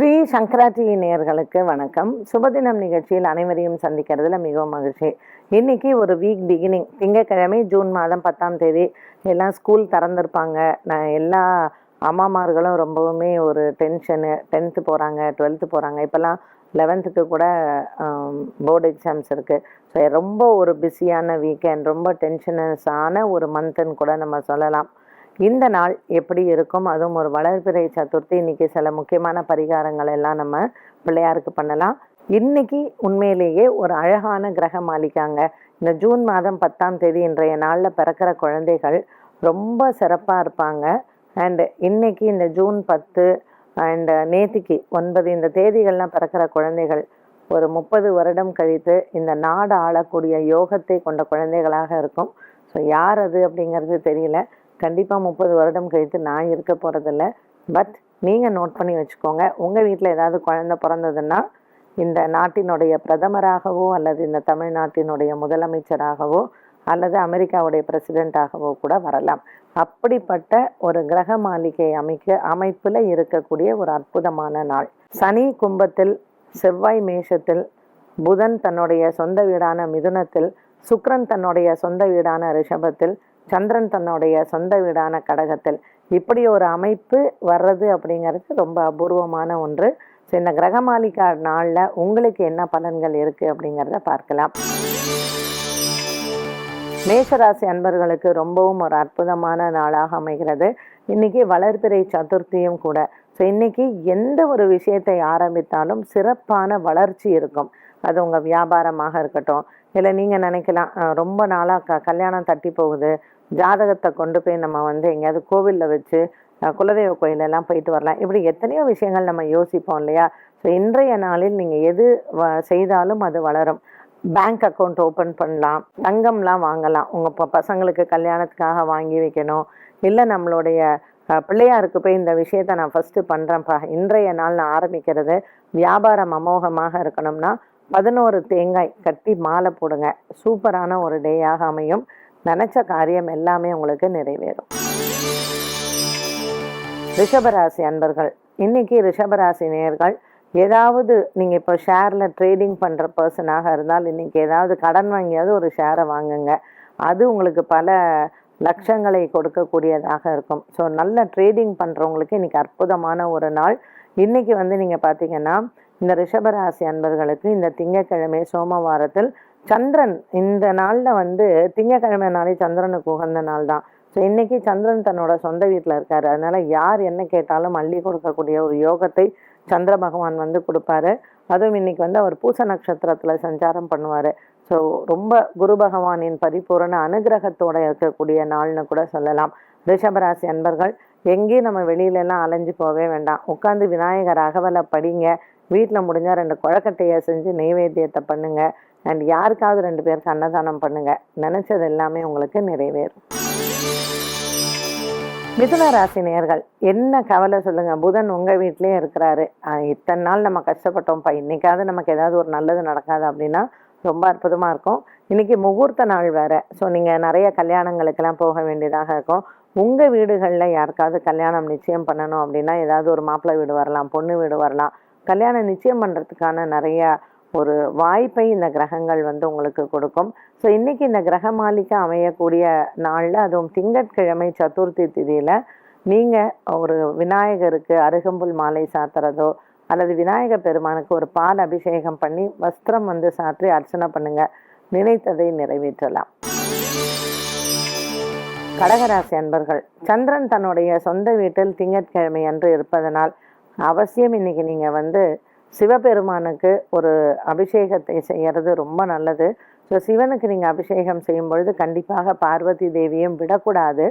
Sri சங்கராச்சி TV நேயர்களுக்கு வணக்கம். சுபதினம் நிகழ்ச்சியில் அனைவரையும் சந்திக்கிறதுல மிகவும் மகிழ்ச்சி. இன்னைக்கு ஒரு வீக் பிகினிங் திங்கட்கிழமை ஜூன் மாதம் பத்தாம் தேதி. எல்லாம் ஸ்கூல் திறந்திருப்பாங்க. நான் எல்லா அம்மாமார்களும் ரொம்பவுமே ஒரு டென்ஷனு டென்த்து போகிறாங்க டுவெல்த்து போகிறாங்க இப்போல்லாம் லெவன்த்துக்கு கூட போர்டு எக்ஸாம்ஸ் இருக்குது ஸோ ரொம்ப ஒரு பிஸியான வீக்கெண்ட் ரொம்ப டென்ஷனஸான ஒரு மந்த்துன்னு கூட நம்ம சொல்லலாம். இந்த நாள் எப்படி இருக்கும்? அதுவும் ஒரு வளர்பிறை சதுர்த்தி. இன்னைக்கு சில முக்கியமான பரிகாரங்கள் எல்லாம் நம்ம பிள்ளையாருக்கு பண்ணலாம். இன்னைக்கு உண்மையிலேயே ஒரு அழகான கிரக மாளிகாங்க. இந்த ஜூன் மாதம் பத்தாம் தேதி இன்றைய நாளில் பிறக்கிற குழந்தைகள் ரொம்ப சிறப்பாக இருப்பாங்க. அண்டு இன்னைக்கு இந்த ஜூன் பத்து அண்ட் நேத்திக்கு ஒன்பது இந்த தேதிகள்லாம் பிறக்கிற குழந்தைகள் ஒரு முப்பது வருடம் கழித்து இந்த நாடு ஆளக்கூடிய யோகத்தை கொண்ட குழந்தைகளாக இருக்கும். ஸோ யார் அது அப்படிங்கிறது தெரியல. கண்டிப்பாக முப்பது வருடம் கழித்து நான் இருக்க போகிறதில்ல பட் நீங்கள் நோட் பண்ணி வச்சுக்கோங்க. உங்கள் வீட்டில் ஏதாவது குழந்த பிறந்ததுன்னா இந்த நாட்டினுடைய பிரதமராகவோ அல்லது இந்த தமிழ்நாட்டினுடைய முதலமைச்சராகவோ அல்லது அமெரிக்காவுடைய பிரசிடெண்ட்டாகவோ கூட வரலாம். அப்படிப்பட்ட ஒரு கிரக மாளிகை அமைக்க அமைப்பில் இருக்கக்கூடிய ஒரு அற்புதமான நாள். சனி கும்பத்தில் செவ்வாய் மேஷத்தில் புதன் தன்னுடைய சொந்த வீடான மிதுனத்தில் சுக்ரன் தன்னுடைய சொந்த வீடான ரிஷபத்தில் சந்திரன் தன்னுடைய சொந்த வீடான கடகத்தில். இப்படி ஒரு அமைப்பு வர்றது அப்படிங்கிறது ரொம்ப அபூர்வமான ஒன்று. ஸோ இந்த கிரகமாளிகா நாளில் உங்களுக்கு என்ன பலன்கள் இருக்குது அப்படிங்கிறத பார்க்கலாம். மேஷராசி அன்பர்களுக்கு ரொம்பவும் ஒரு அற்புதமான நாளாக அமைகிறது. இன்னைக்கு வளர்பிறை சதுர்த்தியும் கூட. ஸோ இன்னைக்கு எந்த ஒரு விஷயத்தை ஆரம்பித்தாலும் சிறப்பான வளர்ச்சி இருக்கும். அது உங்கள் வியாபாரமாக இருக்கட்டும். இல்லை நீங்கள் நினைக்கலாம். ரொம்ப நாளாக க கல்யாணம் தட்டி போகுது. ஜாதகத்தை கொண்டு போய் நம்ம வந்து எங்கேயாவது கோவிலில் வச்சு குலதெய்வ கோயிலெல்லாம் போயிட்டு வரலாம். இப்படி எத்தனையோ விஷயங்கள் நம்ம யோசிப்போம் இல்லையா? ஸோ இன்றைய நாளில் நீங்கள் எது வ- செய்தாலும் அது வளரும். பேங்க் அக்கௌண்ட் ஓப்பன் பண்ணலாம். தங்கம்லாம் வாங்கலாம். உங்கள் ப பசங்களுக்கு கல்யாணத்துக்காக வாங்கி வைக்கணும். இல்லை நம்மளுடைய பிள்ளையாருக்கு போய் இந்த விஷயத்தை நான் ஃபஸ்ட்டு பண்ணுறேன்ப்பா இன்றைய நாள் நான் ஆரம்பிக்கிறது வியாபாரம் அமோகமாக இருக்கணும்னா பதினோரு தேங்காய் கட்டி மாலை போடுங்க. சூப்பரான ஒரு டேயாக அமையும். நினச்ச காரியம் எல்லாமே உங்களுக்கு நிறைவேறும். ரிஷபராசி அன்பர்கள் இன்னைக்கு ரிஷபராசி நேர்கள் ஏதாவது நீங்கள் இப்போ ஷேரில் ட்ரேடிங் பண்ணுற பர்சனாக இருந்தால் இன்றைக்கி ஏதாவது கடன் வாங்கியாவது ஒரு ஷேரை வாங்குங்க. அது உங்களுக்கு பல லட்சங்களை கொடுக்கக்கூடியதாக இருக்கும். ஸோ நல்ல ட்ரேடிங் பண்ணுறவங்களுக்கு இன்றைக்கி அற்புதமான ஒரு நாள். இன்னைக்கு வந்து நீங்கள் பார்த்தீங்கன்னா இந்த ரிஷபராசி அன்பர்களுக்கு இந்த திங்கக்கிழமை சோமவாரத்தில் சந்திரன் இந்த நாளில் வந்து திங்கக்கிழமைனாலே சந்திரனுக்கு உகந்த நாள் தான். ஸோ இன்றைக்கி சந்திரன் தன்னோட சொந்த வீட்டில் இருக்கார். அதனால் யார் என்ன கேட்டாலும் அள்ளி கொடுக்கக்கூடிய ஒரு யோகத்தை சந்திர பகவான் வந்து கொடுப்பாரு. அதுவும் இன்னைக்கு வந்து அவர் பூச நட்சத்திரத்தில் சஞ்சாரம் பண்ணுவார். ஸோ ரொம்ப குரு பகவானின் பரிபூரண அனுகிரகத்தோடு இருக்கக்கூடிய நாள்னு கூட சொல்லலாம். ரிஷபராசி அன்பர்கள் எங்கேயும் நம்ம வெளியிலலாம் அலைஞ்சு போகவே வேண்டாம். உட்காந்து விநாயகர் அகவலை படிங்க. வீட்டில் முடிஞ்சால் ரெண்டு குழக்கட்டையை செஞ்சு நெய்வேத்தியத்தை பண்ணுங்க. அண்ட் யாருக்காவது ரெண்டு பேருக்கு அன்னதானம் பண்ணுங்க. நினைச்சது எல்லாமே உங்களுக்கு நிறைவேறும். மிதுன ராசி நேர்கள் என்ன கவலை சொல்லுங்க? புதன் உங்க வீட்லயே இருக்கிறாரு. இத்தனை நாள் நம்ம கஷ்டப்பட்டோம்ப்பா இன்னைக்காவது நமக்கு ஏதாவது ஒரு நல்லது நடக்காது அப்படின்னா ரொம்ப அற்புதமா இருக்கும். இன்னைக்கு முகூர்த்த நாள் வேற. ஸோ நீங்க நிறைய கல்யாணங்களுக்கெல்லாம் போக வேண்டியதாக இருக்கும். உங்க வீடுகளில் யாருக்காவது கல்யாணம் நிச்சயம் பண்ணணும் அப்படின்னா ஏதாவது ஒரு மாப்பிள்ளை வீடு வரலாம் பொண்ணு வீடு வரலாம். கல்யாணம் நிச்சயம் பண்ணுறதுக்கான நிறையா ஒரு வாய்ப்பை இந்த கிரகங்கள் வந்து உங்களுக்கு கொடுக்கும். ஸோ இன்றைக்கி இந்த கிரக மாளிகை அமையக்கூடிய நாளில் அதுவும் திங்கட்கிழமை சதுர்த்தி திதியில் நீங்கள் ஒரு விநாயகருக்கு அருகம்புல் மாலை சாத்துறதோ அல்லது விநாயகர் பெருமானுக்கு ஒரு பால் அபிஷேகம் பண்ணி வஸ்திரம் வந்து சாற்றி அர்ச்சனை பண்ணுங்க. நினைத்ததை நிறைவேற்றலாம். கடகராசி அன்பர்கள் சந்திரன் தன்னுடைய சொந்த வீட்டில் திங்கட்கிழமை அன்று இருப்பதனால் அவசியம் இன்னைக்கு நீங்கள் வந்து சிவபெருமானுக்கு ஒரு அபிஷேகத்தை செய்கிறது ரொம்ப நல்லது. ஸோ சிவனுக்கு நீங்கள் அபிஷேகம் செய்யும் பொழுது கண்டிப்பாக பார்வதி தேவியும் விடக்கூடாது.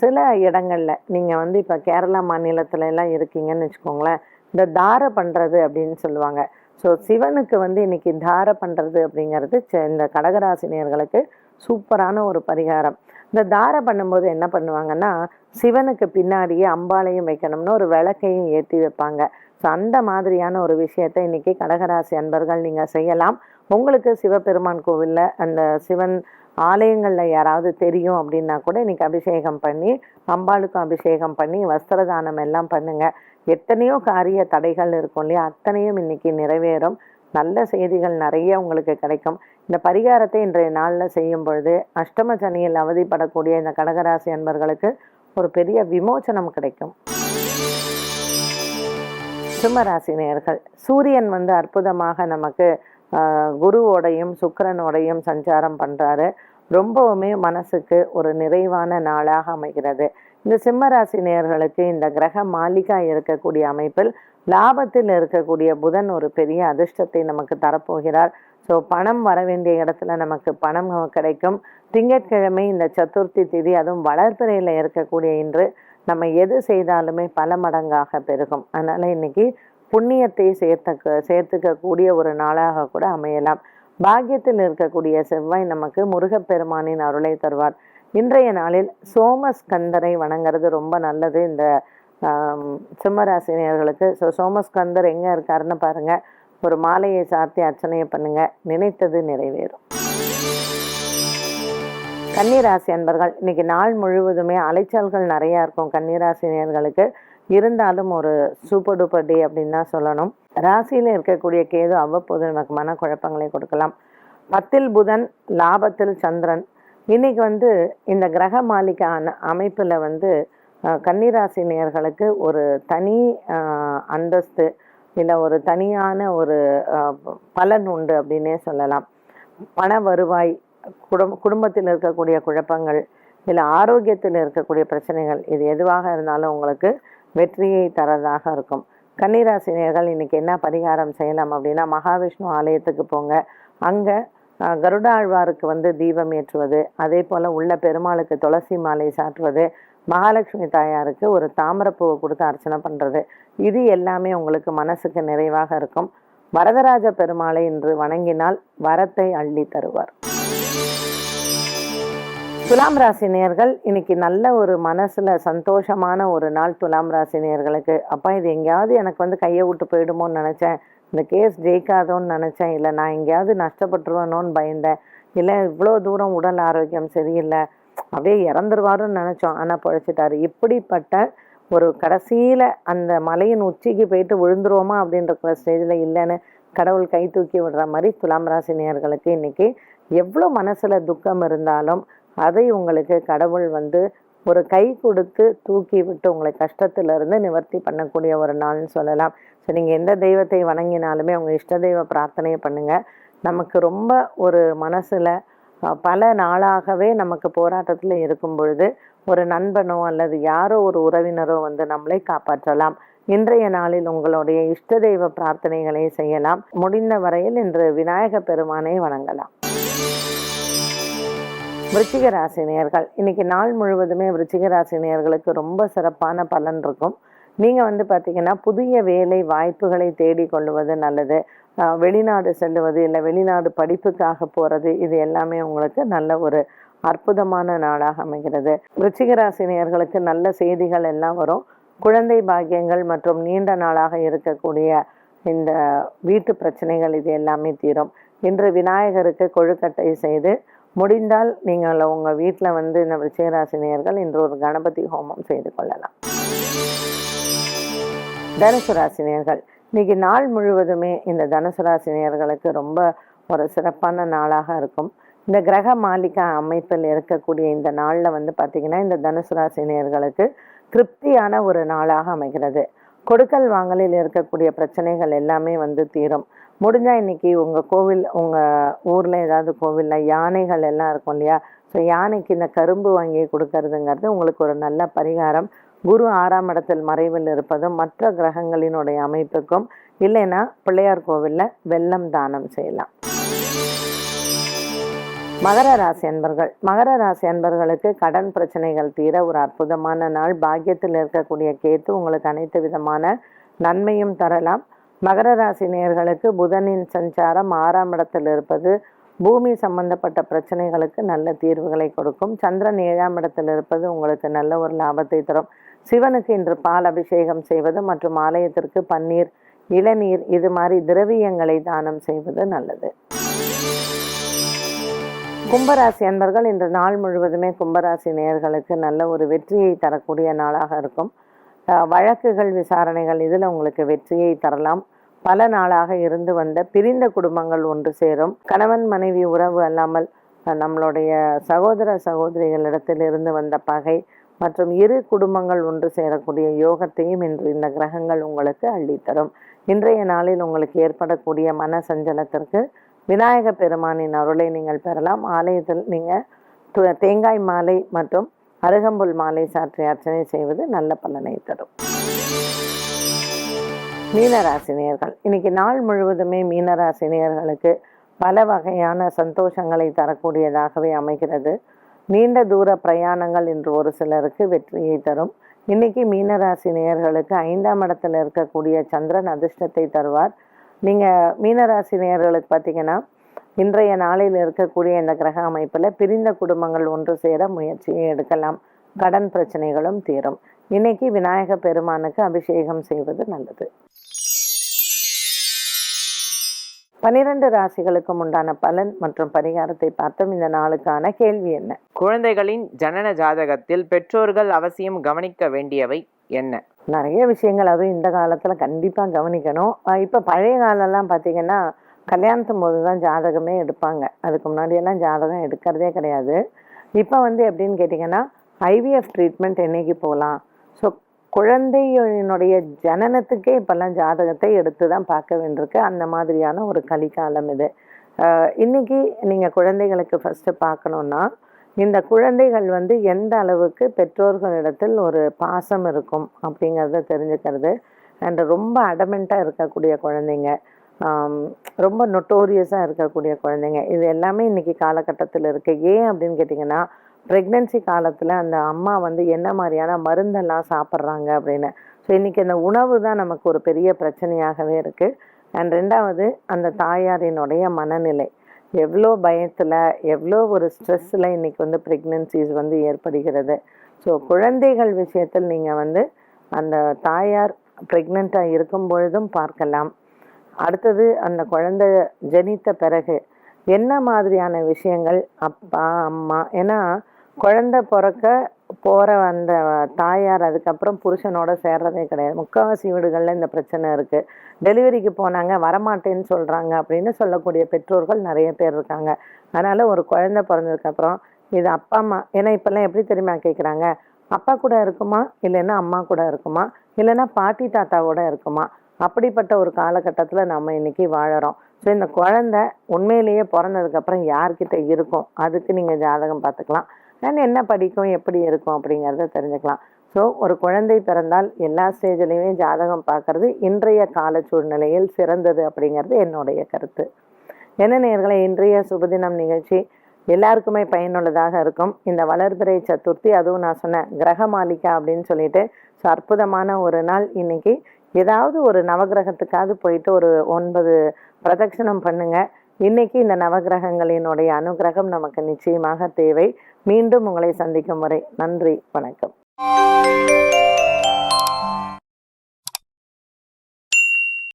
சில இடங்களில் நீங்கள் வந்து இப்போ கேரளா மாநிலத்துல எல்லாம் இருக்கீங்கன்னு வச்சுக்கோங்களேன் இந்த தாரை பண்ணுறது அப்படின்னு சொல்லுவாங்க. ஸோ சிவனுக்கு வந்து இன்னைக்கு தார பண்ணுறது அப்படிங்கிறது இந்த கடகராசினியர்களுக்கு சூப்பரான ஒரு பரிகாரம். இந்த தாரை பண்ணும்போது என்ன பண்ணுவாங்கன்னா சிவனுக்கு பின்னாடியே அம்பாலையும் வைக்கணும்னு ஒரு விளக்கையும் ஏற்றி வைப்பாங்க. ஸோ அந்த மாதிரியான ஒரு விஷயத்தை இன்னைக்கு கடகராசி அன்பர்கள் நீங்கள் செய்யலாம். உங்களுக்கு சிவபெருமான் கோவிலில் அந்த சிவன் ஆலயங்களில் யாராவது தெரியும் அப்படின்னா கூட இன்றைக்கி அபிஷேகம் பண்ணி அம்பாளுக்கும் அபிஷேகம் பண்ணி வஸ்திரதானம் எல்லாம் பண்ணுங்கள் எத்தனையோ காரிய தடைகள் இருக்கும் இல்லையா? அத்தனையும் இன்னைக்கு நிறைவேறும். நல்ல செய்திகள் நிறைய உங்களுக்கு கிடைக்கும். இந்த பரிகாரத்தை இன்றைய நாளில் செய்யும் பொழுது அஷ்டம சனியில் அவதிப்படக்கூடிய இந்த கடகராசி அன்பர்களுக்கு ஒரு பெரிய விமோச்சனம் கிடைக்கும். சிம்மராசி நேர்கள் சூரியன் வந்து அற்புதமாக நமக்கு ஆஹ், குருவோடையும் சுக்கரனோடையும் சஞ்சாரம் பண்றாரு. ரொம்பவுமே மனசுக்கு ஒரு நிறைவான நாளாக அமைகிறது. இந்த சிம்மராசி நேர்களுக்கு இந்த கிரக மாளிகா இருக்கக்கூடிய அமைப்பில் லாபத்தில் இருக்கக்கூடிய புதன் ஒரு பெரிய அதிர்ஷ்டத்தை நமக்கு தரப்போகிறார். ஸோ பணம் வர வேண்டிய இடத்துல நமக்கு பணம் கிடைக்கும். திங்கட்கிழமை இந்த சதுர்த்தி திதி அதுவும் வளர்பிறையில் இருக்கக்கூடிய இன்று நம்ம எது செய்தாலுமே பல மடங்காக பெருகும். அதனால் இன்னைக்கு புண்ணியத்தை சேர்த்துக்க சேர்த்துக்கக்கூடிய ஒரு நாளாக கூட அமையலாம். பாக்கியத்தில் இருக்கக்கூடிய செவ்வாய் நமக்கு முருகப்பெருமானின் அருளை தருவார். இன்றைய நாளில் சோமஸ்கந்தரை வணங்குறது ரொம்ப நல்லது. இந்த சிம்மராசினியர்களுக்கு. ஸோ சோமஸ்கந்தர் எங்கே இருக்காருன்னு பாருங்க. ஒரு மாலையை சாத்தி அர்ச்சனையை பண்ணுங்கள் நினைத்தது நிறைவேறும். கன்னிராசி அன்பர்கள் இன்னைக்கு நாள் முழுவதுமே அலைச்சல்கள் நிறையா இருக்கும் கன்னிராசினியர்களுக்கு. இருந்தாலும் ஒரு சூப்பர் டூப்பர் டே அப்படின்னு தான் சொல்லணும். ராசியில் இருக்கக்கூடிய கேது அவ்வப்போது நமக்கு மனக்குழப்பங்களை கொடுக்கலாம். பத்தில் புதன் லாபத்தில் சந்திரன் இன்னைக்கு வந்து இந்த கிரக மாளிகை அமைப்பில் வந்து கன்னிராசி நேர்களுக்கு ஒரு தனி அந்தஸ்து இல்லை ஒரு தனியான ஒரு பலன் உண்டு அப்படின்னே சொல்லலாம். பண வருவாய் குடும்ப குடும்பத்தில் இருக்கக்கூடிய குழப்பங்கள் இல்லை ஆரோக்கியத்தில் இருக்கக்கூடிய பிரச்சனைகள் இது எதுவாக இருந்தாலும் உங்களுக்கு வெற்றியை தரதாக இருக்கும். கன்னிராசினியர்கள் இன்னைக்கு என்ன பரிகாரம் செய்யலாம் அப்படின்னா மகாவிஷ்ணு ஆலயத்துக்கு போங்க. அங்கே கருடாழ்வாருக்கு வந்து தீபம் ஏற்றுவது அதே போல் உள்ள பெருமாளுக்கு துளசி மாலை சாற்றுவது மகாலட்சுமி தாயாருக்கு ஒரு தாமரப்பூவை கொடுத்து அர்ச்சனை பண்ணுறது இது எல்லாமே உங்களுக்கு மனசுக்கு நிறைவாக இருக்கும். வரதராஜ பெருமாளை இன்று வணங்கினால் வரத்தை அள்ளி தருவார். துலாம் ராசி நேர்கள் இன்னைக்கு நல்ல ஒரு மனசுல சந்தோஷமான ஒரு நாள் துலாம் ராசி நேர்களுக்கு அப்பா இது எங்கேயாவது எனக்கு வந்து கையை விட்டு போயிடுமோன்னு நினச்சேன். இந்த கேஸ் ஜெயிக்காதோன்னு நினச்சேன். இல்லை நான் எங்கேயாவது நஷ்டப்பட்டுருவேனோன்னு பயந்தேன். இல்லை இவ்வளோ தூரம் உடல் ஆரோக்கியம் சரியில்லை. அப்படியே இறந்துருவாருன்னு நினச்சோம். ஆனால் பழைச்சிட்டாரு. இப்படிப்பட்ட ஒரு கடைசியில் அந்த மலையின் உச்சிக்கு போயிட்டு விழுந்துருவோமா அப்படின்ற ஸ்டேஜில் இல்லைன்னு கடவுள் கை தூக்கி விடுற மாதிரி துலாம் ராசி நேர்களுக்கு இன்னைக்கு எவ்வளோ மனசில் துக்கம் இருந்தாலும் அதை உங்களுக்கு கடவுள் வந்து ஒரு கை கொடுத்து தூக்கி விட்டு உங்களை கஷ்டத்திலிருந்து நிவர்த்தி பண்ணக்கூடிய ஒரு நாள்னு சொல்லலாம். ஸோ நீங்கள் எந்த தெய்வத்தை வணங்கினாலுமே உங்கள் இஷ்ட தெய்வ பிரார்த்தனையை பண்ணுங்கள் நமக்கு ரொம்ப ஒரு மனசில் பல நாளாகவே நமக்கு போராட்டத்தில் இருக்கும் பொழுது ஒரு நண்பனோ அல்லது யாரோ ஒரு உறவினரோ வந்து நம்மளை காப்பாற்றலாம். இன்றைய நாளில் உங்களுடைய இஷ்ட தெய்வ பிரார்த்தனைகளை செய்யலாம். முடிந்த வரையில் இன்று விநாயக பெருமானை வணங்கலாம். விருச்சிக ராசி இன்னைக்கு நாள் முழுவதுமே விருச்சிக ரொம்ப சிறப்பான பலன் இருக்கும். நீங்கள் வந்து பார்த்தீங்கன்னா புதிய வேலை வாய்ப்புகளை தேடிக்கொள்வது நல்லது. வெளிநாடு செல்லுவது இல்லை வெளிநாடு படிப்புக்காக போகிறது இது எல்லாமே உங்களுக்கு நல்ல ஒரு அற்புதமான நாளாக அமைகிறது. ருச்சிகராசினியர்களுக்கு நல்ல செய்திகள் எல்லாம் வரும். குழந்தை பாக்கியங்கள் மற்றும் நீண்ட நாளாக இருக்கக்கூடிய இந்த வீட்டு பிரச்சனைகள் இது எல்லாமே தீரும். இன்று விநாயகருக்கு கொழுக்கட்டை செய்து முடிந்தால் நீங்கள் உங்கள் வீட்டில் வந்து இந்த விருச்சிகராசினியர்கள் இன்று ஒரு கணபதி ஹோமம் செய்து கொள்ளலாம். தனுசு ராசினியர்கள் இன்னைக்கு நாள் முழுவதுமே இந்த தனுசு ராசினியர்களுக்கு ரொம்ப ஒரு சிறப்பான நாளாக இருக்கும். இந்த கிரக மாளிகா அமைப்பில் இருக்கக்கூடிய இந்த நாளில் வந்து பார்த்திங்கன்னா இந்த தனுசு ராசினியர்களுக்கு திருப்தியான ஒரு நாளாக அமைகிறது. கொடுக்கல் வாங்கலில் இருக்கக்கூடிய பிரச்சனைகள் எல்லாமே வந்து தீரும். முடிஞ்சால் இன்னைக்கு உங்கள் கோவில் உங்கள் ஊரில் ஏதாவது கோவில்ல யானைகள் எல்லாம் இருக்கும் இல்லையா? ஸோ யானைக்கு இந்த கரும்பு வாங்கி கொடுக்கறதுங்கிறது உங்களுக்கு ஒரு நல்ல பரிகாரம். குரு ஆறாம் இடத்தில் மறைவில் இருப்பதும் மற்ற கிரகங்களினுடைய அமைப்புக்கும் இல்லைன்னா பிள்ளையார் கோவிலில் வெள்ளம் தானம் செய்யலாம். மகர ராசி அன்பர்கள். மகர ராசி அன்பர்களுக்கு கடன் பிரச்சனைகள் தீர ஒரு அற்புதமான நாள். பாக்கியத்தில் இருக்கக்கூடிய கேத்து உங்களுக்கு அனைத்து விதமான நன்மையும் தரலாம். மகர ராசி நேர்களுக்கு புதனின் சஞ்சாரம் ஆறாம் இடத்தில் இருப்பது பூமி சம்பந்தப்பட்ட பிரச்சனைகளுக்கு நல்ல தீர்வுகளை கொடுக்கும். சந்திரன் ஏழாம் இடத்தில் இருப்பது உங்களுக்கு நல்ல ஒரு லாபத்தை தரும். சிவனுக்கு இன்று பால் அபிஷேகம் செய்வது மற்றும் ஆலயத்திற்கு பன்னீர் இளநீர் இது மாதிரி திரவியங்களை தானம் செய்வது நல்லது. கும்பராசி அன்பர்கள் இன்று நாள் முழுவதுமே கும்பராசி நேயர்களுக்கு நல்ல ஒரு வெற்றியை தரக்கூடிய நாளாக இருக்கும். வழக்குகள் விசாரணைகள் இதில் உங்களுக்கு வெற்றியை தரலாம். பல நாளாக இருந்து வந்த பிரிந்த குடும்பங்கள் ஒன்று சேரும். கணவன் மனைவி உறவு அல்லாமல் நம்மளுடைய சகோதர சகோதரிகளிடத்தில் இருந்து வந்த பகை மற்றும் இரு குடும்பங்கள் ஒன்று சேரக்கூடிய யோகத்தையும் இன்று இந்த கிரகங்கள் உங்களுக்கு அள்ளித்தரும். இன்றைய நாளில் உங்களுக்கு ஏற்படக்கூடிய மன சஞ்சலத்திற்கு விநாயக பெருமானின் அருளை நீங்கள் பெறலாம். ஆலயத்தில் நீங்கள் தேங்காய் மாலை மற்றும் அருகம்புல் மாலை சாற்றி அர்ச்சனை செய்வது நல்ல பலனை தரும். மீனராசினியர்கள். இன்னைக்கு நாள் முழுவதுமே மீனராசினியர்களுக்கு பல வகையான சந்தோஷங்களை தரக்கூடியதாகவே அமைகிறது. நீண்ட தூர பிரயாணங்கள் இன்று ஒரு சிலருக்கு வெற்றியை தரும். இன்னைக்கு மீனராசி நேயர்களுக்கு ஐந்தாம் இடத்துல இருக்கக்கூடிய சந்திரன் அதிர்ஷ்டத்தை தருவார். நீங்கள் மீனராசி நேயர்களுக்கு பார்த்தீங்கன்னா இன்றைய நாளில் இருக்கக்கூடிய இந்த கிரக அமைப்பில் பிரிந்த குடும்பங்கள் ஒன்று சேர முயற்சியை எடுக்கலாம். கடன் பிரச்சனைகளும் தீரும். இன்னைக்கு விநாயக பெருமானுக்கு அபிஷேகம் செய்வது நல்லது. பனிரெண்டு ராசிகளுக்கும் உண்டான பலன் மற்றும் பரிகாரத்தை பார்த்தோம். இந்த நாளுக்கான கேள்வி என்ன? குழந்தைகளின் ஜனன ஜாதகத்தில் பெற்றோர்கள் அவசியம் கவனிக்க வேண்டியவை என்ன? நிறைய விஷயங்கள் அதுவும் இந்த காலத்தில் கண்டிப்பாக கவனிக்கணும். இப்போ பழைய காலம்லாம் பார்த்தீங்கன்னா கல்யாணத்தும் போது தான் ஜாதகமே எடுப்பாங்க. அதுக்கு முன்னாடியெல்லாம் ஜாதகம் எடுக்கிறதே கிடையாது. இப்போ வந்து எப்படின்னு கேட்டிங்கன்னா ஐவிஎஃப் ட்ரீட்மெண்ட் என்னைக்கு போகலாம் ஸோ குழந்தையினுடைய ஜனனத்துக்கே இப்போல்லாம் ஜாதகத்தை எடுத்து தான் பார்க்க வேண்டியிருக்கு. அந்த மாதிரியான ஒரு கலிகாலம் இது. இன்றைக்கி இன்னைக்கு நீங்கள் குழந்தைகளுக்கு ஃபஸ்ட்டு பார்க்கணுன்னா இந்த குழந்தைகள் வந்து எந்த அளவுக்கு பெற்றோர்களிடத்தில் ஒரு பாசம் இருக்கும் அப்படிங்கிறத தெரிஞ்சுக்கிறது. அண்ட் ரொம்ப அடமெண்ட்டாக இருக்கக்கூடிய குழந்தைங்க. ரொம்ப நொட்டோரியஸாக இருக்கக்கூடிய குழந்தைங்க. இது எல்லாமே இன்றைக்கி காலகட்டத்தில் இருக்குது ஏன் அப்படின்னு கேட்டிங்கன்னா ப்ரெக்னென்சி காலத்தில் அந்த அம்மா வந்து என்ன மாதிரியான மருந்தெல்லாம் சாப்பிட்றாங்க அப்படின்னு. ஸோ இன்றைக்கி அந்த உணவு தான் நமக்கு ஒரு பெரிய பிரச்சனையாகவே இருக்குது அண்ட் ரெண்டாவது அந்த தாயாரினுடைய மனநிலை. எவ்வளோ பயத்தில் எவ்வளோ ஒரு ஸ்ட்ரெஸ்ஸில் இன்றைக்கி வந்து ப்ரெக்னென்சிஸ் வந்து ஏற்படுகிறது. ஸோ குழந்தைகள் விஷயத்தில் நீங்கள் வந்து அந்த தாயார் ப்ரெக்னெண்ட்டாக இருக்கும் பொழுதும் பார்க்கலாம். அடுத்தது அந்த குழந்தை ஜனித்த பிறகு என்ன மாதிரியான விஷயங்கள் அப்பா அம்மா ஏன்னா குழந்தை பிறக்க போகிற அந்த தாயார் அதுக்கப்புறம் புருஷனோட சேர்றதே கிடையாது. முக்கால்வாசி வீடுகளில் இந்த பிரச்சனை இருக்குது டெலிவரிக்கு போனாங்க வரமாட்டேன்னு சொல்கிறாங்க அப்படின்னு சொல்லக்கூடிய பெற்றோர்கள் நிறைய பேர் இருக்காங்க. அதனால் ஒரு குழந்தை பிறந்ததுக்கப்புறம் இது அப்பா அம்மா ஏன்னா இப்போல்லாம் எப்படி தெரியுமா கேட்குறாங்க அப்பா கூட இருக்குமா? இல்லைன்னா அம்மா கூட இருக்குமா? இல்லைன்னா பாட்டி தாத்தா கூட இருக்குமா? அப்படிப்பட்ட ஒரு காலகட்டத்தில் நம்ம இன்னைக்கு வாழறோம். ஸோ இந்த குழந்தை உண்மையிலேயே பிறந்ததுக்கப்புறம் யார்கிட்ட இருக்கும்? அதுக்கு நீங்கள் ஜாதகம் பார்த்துக்கலாம். என்ன படிக்கும் எப்படி இருக்கும் அப்படிங்கிறத தெரிஞ்சுக்கலாம். ஸோ ஒரு குழந்தை பிறந்தால் எல்லா ஸ்டேஜ்லேயுமே ஜாதகம் பார்க்கறது இன்றைய கால சூழ்நிலையில் சிறந்தது அப்படிங்கிறது என்னுடைய கருத்து. என்ன நேர்களை இன்றைய சுபதினம் நிகழ்ச்சி எல்லாருக்குமே பயனுள்ளதாக இருக்கும். இந்த வளர்பிறை சதுர்த்தி அதுவும் நான் சொன்னேன் கிரக மாளிகா அப்படின்னு சொல்லிட்டு ஸோ அற்புதமான ஒரு நாள் இன்னைக்கு. ஏதாவது ஒரு நவகிரகத்துக்காவது போயிட்டு ஒரு ஒன்பது பிரதட்சணம் பண்ணுங்கள் இன்னைக்கு இந்த நவகிரகங்களினுடைய அனுகிரகம் நமக்கு நிச்சயமாக தேவை. மீண்டும் உங்களை சந்திக்கும் வரை நன்றி. வணக்கம்.